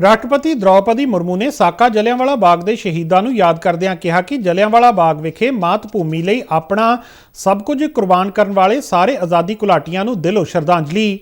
ਰਾਸ਼ਟਰਪਤੀ ਦ੍ਰੌਪਦੀ ਮੁਰਮੂ ਨੇ ਸਾਕਾ ਜਲਿਆਂਵਾਲਾ ਬਾਗ ਦੇ ਸ਼ਹੀਦਾਂ ਨੂੰ ਯਾਦ ਕਰਦਿਆਂ ਕਿਹਾ ਕਿ ਜਲਿਆਂਵਾਲਾ ਬਾਗ ਵਿਖੇ ਮਾਤ ਭੂਮੀ ਲਈ ਆਪਣਾ ਸਭ ਕੁਝ ਕੁਰਬਾਨ ਕਰਨ ਵਾਲੇ ਸਾਰੇ ਆਜ਼ਾਦੀ ਘੁਲਾਟੀਆਂ ਨੂੰ ਦਿਲੋਂ ਸ਼ਰਧਾਂਜਲੀ।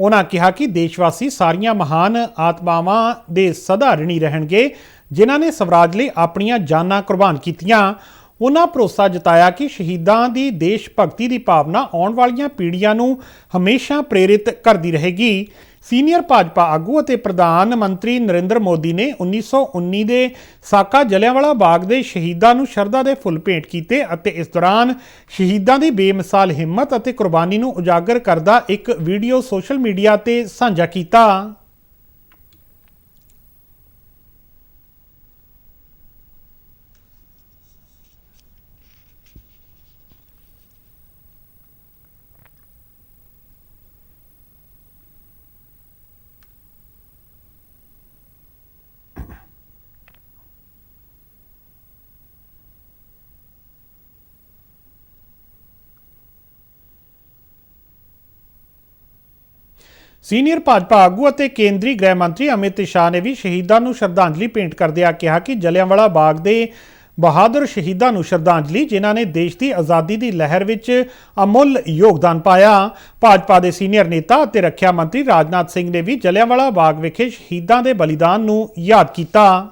ਉਹਨਾਂ ਕਿਹਾ ਕਿ ਦੇਸ਼ਵਾਸੀ ਸਾਰੀਆਂ ਮਹਾਨ ਆਤਮਾਵਾਂ ਦੇ ਸਦਾ ਰਿਣੀ ਰਹਿਣਗੇ, ਜਿਨ੍ਹਾਂ ਨੇ ਸਵਰਾਜ ਲਈ ਆਪਣੀਆਂ ਜਾਨਾਂ ਕੁਰਬਾਨ ਕੀਤੀਆਂ। ਉਹਨਾਂ ਭਰੋਸਾ ਜਤਾਇਆ ਕਿ ਸ਼ਹੀਦਾਂ ਦੀ ਦੇਸ਼ ਭਗਤੀ ਦੀ ਭਾਵਨਾ ਆਉਣ ਵਾਲੀਆਂ ਪੀੜ੍ਹੀਆਂ ਨੂੰ ਹਮੇਸ਼ਾ ਪ੍ਰੇਰਿਤ ਕਰਦੀ ਰਹੇਗੀ। ਸੀਨੀਅਰ ਭਾਜਪਾ ਆਗੂ ਅਤੇ ਪ੍ਰਧਾਨ ਮੰਤਰੀ ਨਰਿੰਦਰ ਮੋਦੀ ਨੇ 1919 ਦੇ ਸਾਕਾ ਜਲਿਆਂਵਾਲਾ ਬਾਗ ਦੇ ਸ਼ਹੀਦਾਂ ਨੂੰ ਸ਼ਰਧਾ ਦੇ ਫੁੱਲ ਭੇਂਟ ਕੀਤੇ ਅਤੇ ਇਸ ਦੌਰਾਨ ਸ਼ਹੀਦਾਂ ਦੀ ਬੇਮਿਸਾਲ ਹਿੰਮਤ ਅਤੇ ਕੁਰਬਾਨੀ ਨੂੰ ਉਜਾਗਰ ਕਰਦਾ ਇੱਕ ਵੀਡੀਓ ਸੋਸ਼ਲ ਮੀਡੀਆ ਤੇ ਸਾਂਝਾ ਕੀਤਾ। ਸੀਨੀਅਰ ਭਾਜਪਾ ਆਗੂ ਅਤੇ ਕੇਂਦਰੀ ਗ੍ਰਹਿ ਮੰਤਰੀ ਅਮਿਤ ਸ਼ਾਹ ਨੇ ਵੀ ਸ਼ਹੀਦਾਂ ਨੂੰ ਸ਼ਰਧਾਂਜਲੀ ਭੇਂਟ ਕਰਦਿਆਂ ਕਿਹਾ ਕਿ ਜਲਿਆਂਵਾਲਾ ਬਾਗ ਦੇ ਬਹਾਦਰ ਸ਼ਹੀਦਾਂ ਨੂੰ ਸ਼ਰਧਾਂਜਲੀ, ਜਿਨ੍ਹਾਂ ਨੇ ਦੇਸ਼ ਦੀ ਆਜ਼ਾਦੀ ਦੀ ਲਹਿਰ ਵਿੱਚ ਅਮੁੱਲ ਯੋਗਦਾਨ ਪਾਇਆ। ਭਾਜਪਾ ਦੇ ਸੀਨੀਅਰ ਨੇਤਾ ਅਤੇ ਰੱਖਿਆ ਮੰਤਰੀ ਰਾਜਨਾਥ ਸਿੰਘ ਨੇ ਵੀ ਜਲਿਆਂਵਾਲਾ ਬਾਗ ਵਿਖੇ ਸ਼ਹੀਦਾਂ ਦੇ ਬਲੀਦਾਨ ਨੂੰ ਯਾਦ ਕੀਤਾ।